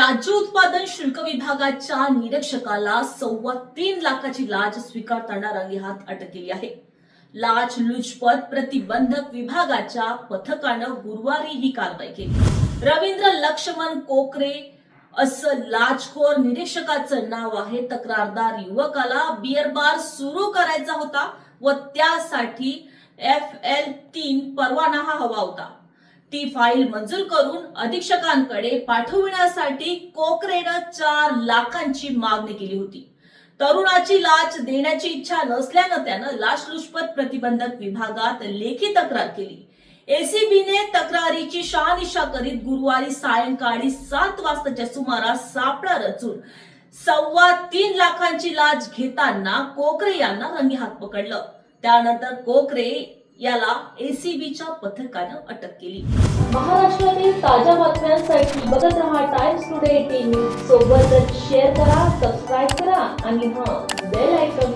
राज्य उत्पादन शुल्क विभागाच्या निरीक्षकाला सव्वा तीन लाखाची लाच स्वीकारताना रंगेहात अटक केली आहे. लाच लुचपत प्रतिबंधक विभागाच्या पथकानं गुरुवारी ही कारवाई केली. रवींद्र लक्ष्मण कोकरे असं लाचखोर निरीक्षकाचं नाव आहे. तक्रारदार युवकाला बिअर बार सुरू करायचा होता व त्यासाठी एफ एल तीन परवाना हा हवा होता. ती फाईल मंजूर करून अधीक्षकांकडे पाठविण्यासाठी कोकरेनं चार लाखांची मागणी केली होती. तरुणाची लाच देण्याची इच्छा नसल्यानं त्यानं लाचलुचपत प्रतिबंधक विभागात लेखी तक्रार केली. एसीबीने तक्रारीची शहानिशा करीत गुरुवारी सायंकाळी सात वाजताच्या सुमारास सापळा रचून सव्वा तीन लाखांची लाच घेताना कोकरे यांना रंगेहात पकडलं. त्यानंतर कोकरे याला एसीबीच्या पथकानं अटक केली. महाराष्ट्रातील ताज्या बातम्यांसाठी बघत रहा टाइम्स टुडे टीव्ही सोबतच शेअर करा सबस्क्राईब करा आणि हा बेल आयकॉन